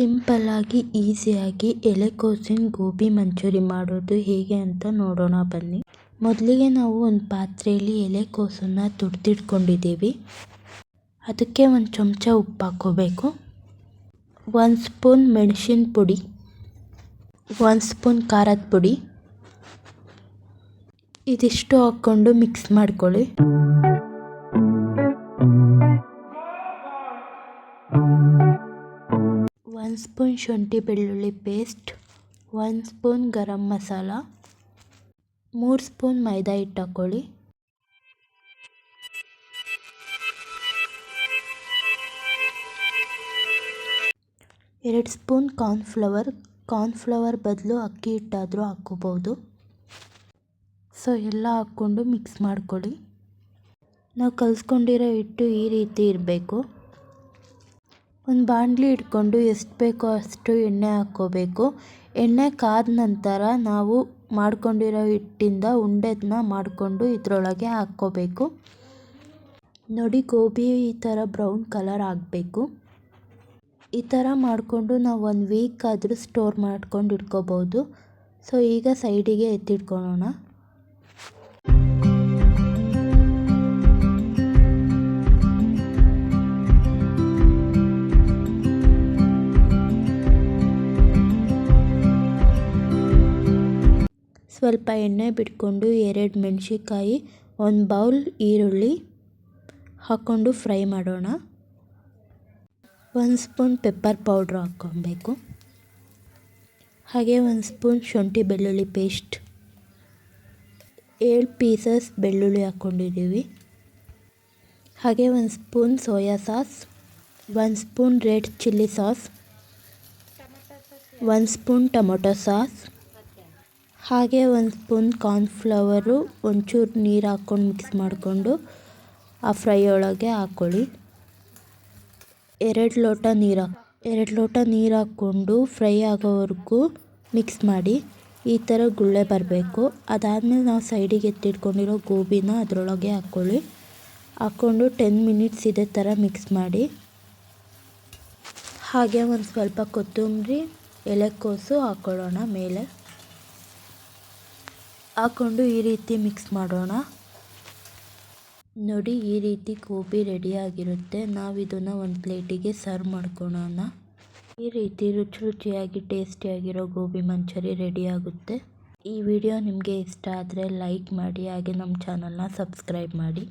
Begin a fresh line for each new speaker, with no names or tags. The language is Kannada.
ಸಿಂಪಲ್ಲಾಗಿ ಈಸಿಯಾಗಿ ಎಲೆಕೋಸಿನ ಗೋಬಿ ಮಂಚೂರಿ ಮಾಡೋದು ಹೇಗೆ ಅಂತ ನೋಡೋಣ ಬನ್ನಿ. ಮೊದಲಿಗೆ ನಾವು ಒಂದು ಪಾತ್ರೆಯಲ್ಲಿ ಎಲೆಕೋಸನ್ನು ತುರಿದಿಟ್ಕೊಂಡಿದ್ದೀವಿ ಅದಕ್ಕೆ ಒಂದು ಚಮಚ ಉಪ್ಪು ಹಾಕ್ಕೋಬೇಕು. ಒಂದು ಸ್ಪೂನ್ ಮೆಣಸಿನ ಪುಡಿ, ಒಂದು ಸ್ಪೂನ್ ಖಾರದ ಪುಡಿ. ಇದಿಷ್ಟು ಹಾಕ್ಕೊಂಡು ಮಿಕ್ಸ್ ಮಾಡ್ಕೊಳ್ಳಿ. ಸ್ಪೂನ್ ಶುಂಠಿ ಬೆಳ್ಳುಳ್ಳಿ ಪೇಸ್ಟ್, ಒಂದು ಸ್ಪೂನ್ ಗರಂ ಮಸಾಲ, ಮೂರು ಸ್ಪೂನ್ ಮೈದಾ ಹಿಟ್ಟು ಹಾಕ್ಕೊಳ್ಳಿ. ಎರಡು ಸ್ಪೂನ್ ಕಾರ್ನ್ಫ್ಲವರ್ ಕಾರ್ನ್ಫ್ಲವರ್ ಬದಲು ಅಕ್ಕಿ ಹಿಟ್ಟಾದರೂ ಹಾಕ್ಕೋಬೋದು. ಸೊ, ಎಲ್ಲ ಹಾಕ್ಕೊಂಡು ಮಿಕ್ಸ್ ಮಾಡ್ಕೊಳ್ಳಿ. ನಾವು ಕಲಿಸ್ಕೊಂಡಿರೋ ಹಿಟ್ಟು ಈ ರೀತಿ ಇರಬೇಕು. ಒಂದು ಬಾಣಲಿ ಇಟ್ಕೊಂಡು ಎಷ್ಟು ಬೇಕೋ ಅಷ್ಟು ಎಣ್ಣೆ ಹಾಕ್ಕೋಬೇಕು. ಎಣ್ಣೆ ಕಾದ ನಂತರ ನಾವು ಮಾಡ್ಕೊಂಡಿರೋ ಹಿಟ್ಟಿಂದ ಉಂಡೆನ ಮಾಡಿಕೊಂಡು ಇದರೊಳಗೆ ಹಾಕ್ಕೋಬೇಕು. ನೋಡಿ, ಗೋಬಿ ಈ ಥರ ಬ್ರೌನ್ ಕಲರ್ ಆಗಬೇಕು. ಈ ಥರ ಮಾಡಿಕೊಂಡು ನಾವು ಒಂದು ವೀಕ್ ಆದರೂ ಸ್ಟೋರ್ ಮಾಡ್ಕೊಂಡು ಇಟ್ಕೋಬೋದು. ಸೊ, ಈಗ ಸೈಡಿಗೆ ಎತ್ತಿಟ್ಕೊಳ್ಳೋಣ. ಸ್ವಲ್ಪ ಎಣ್ಣೆ ಬಿಟ್ಕೊಂಡು ಎರಡು ಮೆಣಸಿಕಾಯಿ ಒಂದು ಬೌಲ್ ಈರುಳ್ಳಿ ಹಾಕ್ಕೊಂಡು ಫ್ರೈ ಮಾಡೋಣ. ಒಂದು ಸ್ಪೂನ್ ಪೆಪ್ಪರ್ ಪೌಡ್ರ್ ಹಾಕ್ಕೊಬೇಕು. ಹಾಗೆ ಒಂದು ಸ್ಪೂನ್ ಶುಂಠಿ ಬೆಳ್ಳುಳ್ಳಿ ಪೇಸ್ಟ್. ಏಳು ಪೀಸಸ್ ಬೆಳ್ಳುಳ್ಳಿ ಹಾಕ್ಕೊಂಡಿದ್ದೀವಿ. ಹಾಗೆ ಒಂದು ಸ್ಪೂನ್ ಸೋಯಾ ಸಾಸ್, ಒಂದು ಸ್ಪೂನ್ ರೆಡ್ ಚಿಲ್ಲಿ ಸಾಸ್, ಒಂದು ಸ್ಪೂನ್ ಟೊಮೊಟೊ ಸಾಸ್ ಹಾಗೆ ಒಂದು ಸ್ಪೂನ್ ಕಾರ್ನ್ಫ್ಲವರು, ಒಂಚೂರು ನೀರು ಹಾಕ್ಕೊಂಡು ಮಿಕ್ಸ್ ಮಾಡಿಕೊಂಡು ಆ ಫ್ರೈ ಒಳಗೆ ಹಾಕ್ಕೊಳ್ಳಿ ಎರಡು ಲೋಟ ನೀರು ಎರಡು ಲೋಟ ನೀರು ಹಾಕ್ಕೊಂಡು ಫ್ರೈ ಆಗೋವರೆಗೂ ಮಿಕ್ಸ್ ಮಾಡಿ. ಈ ಥರ ಗುಳ್ಳೆ ಬರಬೇಕು. ಅದಾದಮೇಲೆ ನಾವು ಸೈಡಿಗೆ ಎತ್ತಿಟ್ಕೊಂಡಿರೋ ಗೋಬಿನ ಅದರೊಳಗೆ ಹಾಕ್ಕೊಳ್ಳಿ ಹಾಕ್ಕೊಂಡು ಟೆನ್ ಮಿನಿಟ್ಸ್ ಇದೇ ಥರ ಮಿಕ್ಸ್ ಮಾಡಿ. ಹಾಗೆ ಒಂದು ಸ್ವಲ್ಪ ಕೊತ್ತಂಬರಿ ಎಲೆಕೋಸು ಹಾಕ್ಕೊಳ್ಳೋಣ ಮೇಲೆ. ಹಾಕ್ಕೊಂಡು ಈ ರೀತಿ ಮಿಕ್ಸ್ ಮಾಡೋಣ. ನೋಡಿ, ಈ ರೀತಿ ಗೋಬಿ ರೆಡಿಯಾಗಿರುತ್ತೆ ನಾವು ಇದನ್ನು ಒಂದು ಪ್ಲೇಟಿಗೆ ಸರ್ವ್ ಮಾಡ್ಕೊಳ್ಳೋಣ ಈ ರೀತಿ ರುಚಿ ರುಚಿಯಾಗಿ ಟೇಸ್ಟಿಯಾಗಿರೋ ಗೋಬಿ ಮಂಚೂರಿ ರೆಡಿ ಆಗುತ್ತೆ. ಈ ವಿಡಿಯೋ ನಿಮಗೆ ಇಷ್ಟ ಆದರೆ ಲೈಕ್ ಮಾಡಿ, ಹಾಗೆ ನಮ್ಮ ಚಾನಲ್ನ ಸಬ್ಸ್ಕ್ರೈಬ್ ಮಾಡಿ.